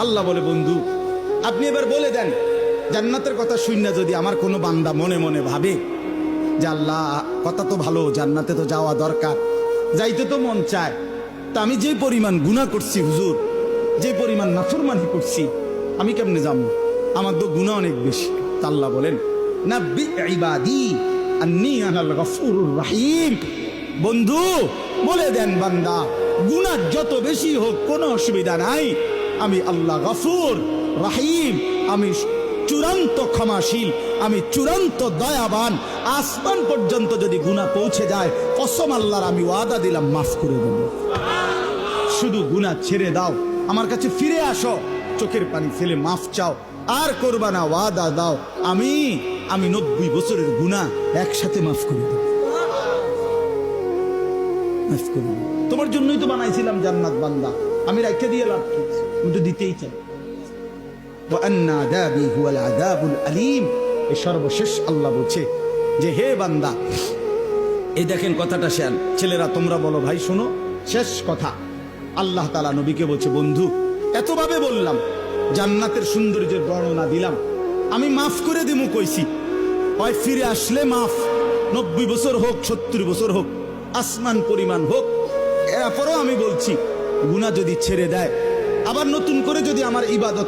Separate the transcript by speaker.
Speaker 1: আল্লাহ বলে, বন্ধু, আপনি এবার বলে দেন। জান্নাতের কথা শুন না যদি আমার কোনো বান্দা মনে মনে ভাবে যে আল্লাহ, কথা তো ভালো, জান্নাতে তো যাওয়া দরকার। যাইতে তো মন চায়। তা আমি যে পরিমাণ গুনাহ করছি, হুজুর, যে পরিমাণ নাফরমানি করছি, আমি কেমনে যাব আমার তো গুনাহ অনেক বেশি। আল্লাহ বলেন রহিম। বন্ধু, বলে দেন বান্দা, গুনাহ যত বেশি হোক কোনো অসুবিধা নাই। আমি আল্লাহ গফুর, রাহিম, আমি চূড়ান্ত ক্ষমাশীল, আমি চূড়ান্ত দয়াবান। আসমান পর্যন্ত যদি গুনাহ পৌঁছে যায়, কসম আল্লাহর আমি ওয়াদা দিলাম, মাফ করে দেব। শুধু গুনাহ ছেড়ে দাও, আমার কাছে ফিরে আসো। চোখের পানি ফেলে মাফ চাও, আর করবা না, ওয়াদা দাও। আমি আমি নব্বই বছরের গুনাহ একসাথে মাফ করে দেব। তোমার জন্যই তো বানাইছিলাম জান্নাত বান্দা। আমি রাখতে দিয়ে লাভ কিন্তু দিতেই চাই। আলিম। সর্বশেষ আল্লাহ বলছে যে, হে বান্দা, এই দেখেন কথাটা শ্যান। ছেলেরা, তোমরা বলো ভাই, শোনো, শেষ কথা। আল্লাহ তালা নবীকে বলছে, বন্ধু, এতভাবে বললাম, জান্নাতের সৌন্দর্যের বর্ণনা দিলাম। আমি মাফ করে দিমু কইছি। হয় ফিরে আসলে মাফ, নব্বই বছর হোক, সত্তর বছর হোক, আসমান পরিমাণ হোক, এরপরও আমি বলছি গুণা যদি ছেড়ে দেয় আবার নতুন করে যদি আমার ইবাদত